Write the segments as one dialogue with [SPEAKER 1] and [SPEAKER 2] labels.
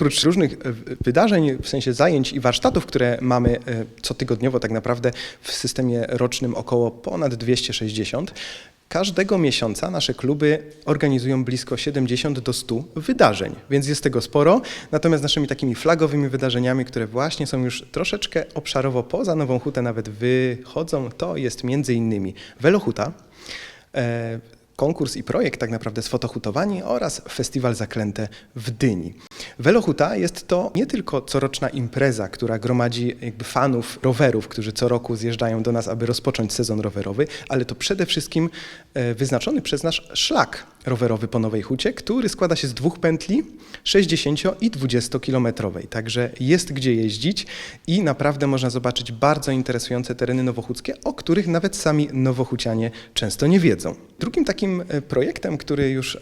[SPEAKER 1] Oprócz różnych e, wydarzeń, w sensie zajęć i warsztatów, które mamy e, cotygodniowo tak naprawdę w systemie rocznym około ponad 260, Każdego miesiąca nasze kluby organizują blisko 70 do 100 wydarzeń, więc jest tego sporo. Natomiast naszymi takimi flagowymi wydarzeniami, które właśnie są już troszeczkę obszarowo poza Nową Hutę nawet wychodzą, to jest między innymi Velohuta, e, konkurs i projekt tak naprawdę z fotohutowani oraz festiwal Zaklęte w Dyni. Velohuta jest to nie tylko coroczna impreza, która gromadzi jakby fanów rowerów, którzy co roku zjeżdżają do nas, aby rozpocząć sezon rowerowy, ale to przede wszystkim e, wyznaczony przez nasz szlak rowerowy po Nowej Hucie, który składa się z dwóch pętli 60 i 20 kilometrowej. Także jest gdzie jeździć i naprawdę można zobaczyć bardzo interesujące tereny nowochódzkie, o których nawet sami nowochucianie często nie wiedzą. Drugim takim e, projektem, który już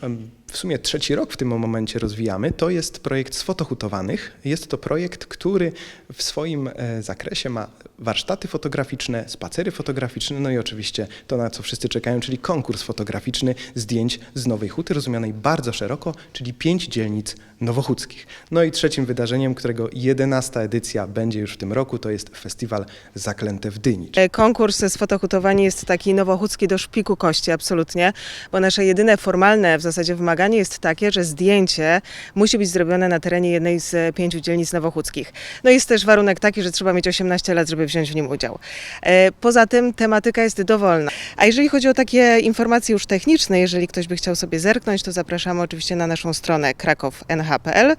[SPEAKER 1] w sumie trzeci rok w tym momencie rozwijamy, to jest projekt sfotohutowanych. Jest to projekt, który w swoim e, zakresie ma warsztaty fotograficzne, spacery fotograficzne, no i oczywiście to, na co wszyscy czekają, czyli konkurs fotograficzny zdjęć z Nowej Huty, rozumianej bardzo szeroko, czyli pięć dzielnic nowochódzkich. No i trzecim wydarzeniem, którego jedenasta edycja będzie już w tym roku, to jest festiwal Zaklęte w Dyni.
[SPEAKER 2] E, Konkurs z fotohutowania jest taki nowochódzki do szpiku kości, absolutnie, bo nasze jedyne formalne w zasadzie wymaganie jest takie, że zdjęcie musi być zrobione na terenie jednej z pięciu dzielnic nowochódzkich. No jest też warunek taki, że trzeba mieć 18 lat, żeby wziąć w nim udział. E, Poza tym tematyka jest dowolna. A jeżeli chodzi o takie informacje już techniczne, jeżeli ktoś by chciał sobie zerknąć, to zapraszamy oczywiście na naszą stronę krakow.nh.pl,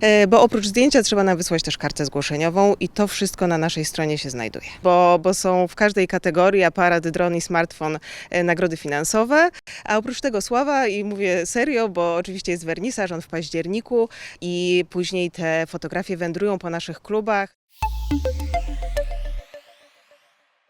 [SPEAKER 2] e, bo oprócz zdjęcia trzeba nam wysłać też kartę zgłoszeniową i to wszystko na naszej stronie się znajduje. Bo, bo są w każdej kategorii aparat, dron i smartfon e, nagrody finansowe, a oprócz tego sława i mówię serio, bo oczywiście jest wernisaż, on w październiku i później te fotografie wędrują po naszych klubach.